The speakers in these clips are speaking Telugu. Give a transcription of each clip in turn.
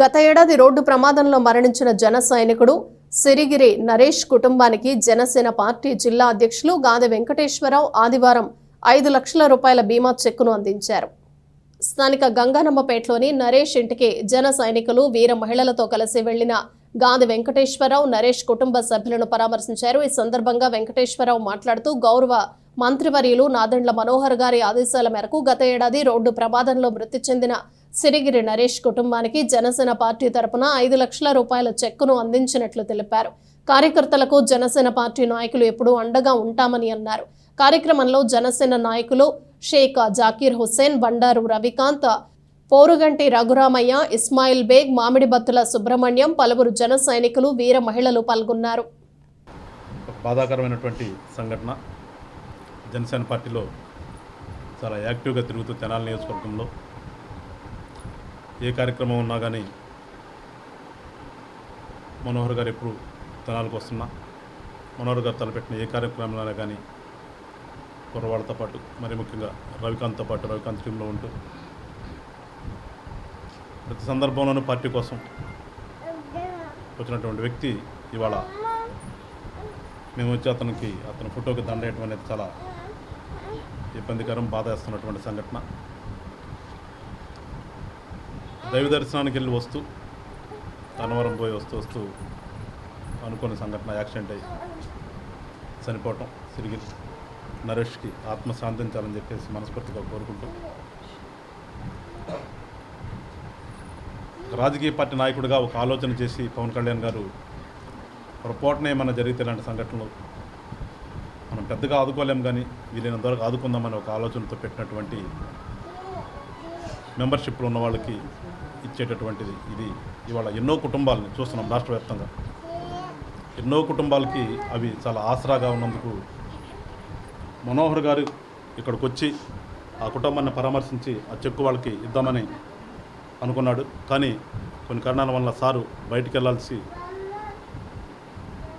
గత ఏడాది రోడ్డు ప్రమాదంలో మరణించిన జన సైనికుడు సిరిగిరి నరేష్ కుటుంబానికి జనసేన పార్టీ జిల్లా అధ్యక్షులు గాదె వెంకటేశ్వరరావు ఆదివారం ఐదు లక్షల రూపాయల బీమా చెక్కును అందించారు. స్థానిక గంగానమ్మపేటలోని నరేష్ ఇంటికి జన సైనికులు వీర మహిళలతో కలిసి వెళ్ళిన గాది వెంకటేశ్వరరావు నరేష్ కుటుంబ సభ్యులను పరామర్శించారు. ఈ సందర్భంగా వెంకటేశ్వరరావు మాట్లాడుతూ గౌరవ మంత్రివర్యులు నాదెండ్ల మనోహర్ గారి ఆదేశాల మేరకు గత ఏడాది రోడ్డు ప్రమాదంలో మృతి చెందిన సిరిగిరి నరేష్ కుటుంబానికి జనసేన పార్టీ తరపున ఐదు లక్షల రూపాయల చెక్కును అందించినట్లు తెలిపారు. కార్యకర్తలకు జనసేన పార్టీ నాయకులు ఎప్పుడూ అండగా ఉంటామని అన్నారు. కార్యక్రమంలో జనసేన నాయకులు షేక్ జాకీర్ హుస్సేన్ బండారు రవికాంత్ పోరుగంటి రఘురామయ్య ఇస్మాయిల్ బేగ్ మామిడి బత్తుల సుబ్రహ్మణ్యం పలువురు జన సైనికులు వీర మహిళలు పాల్గొన్నారు. బాధాకరమైనటువంటి సంఘటన. జనసేన పార్టీలో చాలా యాక్టివ్గా తిరుగుతూ తెనాలి నియోజకవర్గంలో ఏ కార్యక్రమం ఉన్నా కానీ మనోహర్ గారు ఎప్పుడు తనాలకు వస్తున్నా మనోహర్ గారు తలపెట్టిన ఏ కార్యక్రమంలో కానీ కుర్రవాళ్ళతో పాటు మరి ముఖ్యంగా రవికాంత్తో పాటు రవికాంత్ టీంలో ఉంటూ ప్రతి సందర్భంలోనూ పార్టీ కోసం వచ్చినటువంటి వ్యక్తి ఇవాళ మేము వచ్చి అతనికి అతని ఫోటోకి దండ అనేది చాలా ఇబ్బందికరం బాధ వేస్తున్నటువంటి సంఘటన. దైవ దర్శనానికి వెళ్ళి వస్తూ అన్నవరం పోయి వస్తూ వస్తూ అనుకోని సంఘటన యాక్సిడెంట్ అయ్యి చనిపోవటం తిరిగి నరేష్కి ఆత్మశాంతించాలని చెప్పేసి మనస్ఫూర్తిగా కోరుకుంటూ. రాజకీయ పార్టీ నాయకుడిగా ఒక ఆలోచన చేసి పవన్ కళ్యాణ్ గారు పొరపాటున ఏమైనా జరిగితే ఇలాంటి సంఘటనలు మనం పెద్దగా ఆదుకోలేం కానీ వీలైనంత వరకు ఆదుకుందామని ఒక ఆలోచనతో పెట్టినటువంటి మెంబర్షిప్లో ఉన్న వాళ్ళకి ఇచ్చేటటువంటిది. ఇది ఇవాళ ఎన్నో కుటుంబాలని చూస్తున్నాం రాష్ట్ర వ్యాప్తంగా. ఎన్నో కుటుంబాలకి అవి చాలా ఆసరాగా ఉన్నందుకు మనోహర్ గారు ఇక్కడికి వచ్చి ఆ కుటుంబాన్ని పరామర్శించి ఆ చెక్కు వాళ్ళకి ఇద్దామని అనుకున్నాడు. కానీ కొన్ని కారణాల వల్ల సారు బయటికి వెళ్ళాల్సి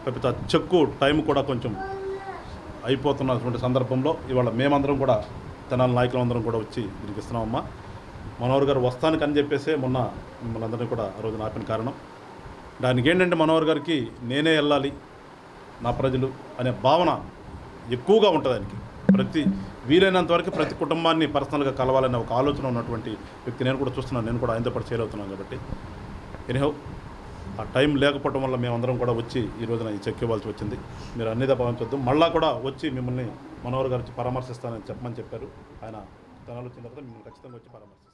లేకపోతే ఆ చెక్కు టైం కూడా కొంచెం అయిపోతున్నటువంటి సందర్భంలో ఇవాళ మేమందరం కూడా తెనాలి నాయకులందరం కూడా వచ్చి దీనికి ఇస్తున్నామమ్మా. మనోహర్ గారు వస్తానికి అని చెప్పేసే మొన్న మిమ్మల్ని అందరినీ కూడా ఆ రోజు ఆపిన కారణం. దానికి ఏంటంటే మనోహర్ గారికి నేనే వెళ్ళాలి నా ప్రజలు అనే భావన ఎక్కువగా ఉంటుంది ఆయనకి. ప్రతి వీలైనంత వరకు ప్రతి కుటుంబాన్ని పర్సనల్గా కలవాలనే ఒక ఆలోచన ఉన్నటువంటి వ్యక్తి నేను కూడా చూస్తున్నాను. నేను కూడా ఆయనతో పాటు చేరవుతున్నాను కాబట్టి. ఎనిహో ఆ టైం లేకపోవడం వల్ల మేమందరం కూడా వచ్చి ఈ రోజున ఈ చెక్ ఇవ్వాల్సి వచ్చింది. మీరు అన్ని భావించొద్దు మళ్ళా కూడా వచ్చి మిమ్మల్ని మనోహర్ గారి పరామర్శిస్తానని చెప్పమని చెప్పారు. ఆయన తనాలు వచ్చిన తర్వాత మిమ్మల్ని ఖచ్చితంగా వచ్చి పరామర్శిస్తారు.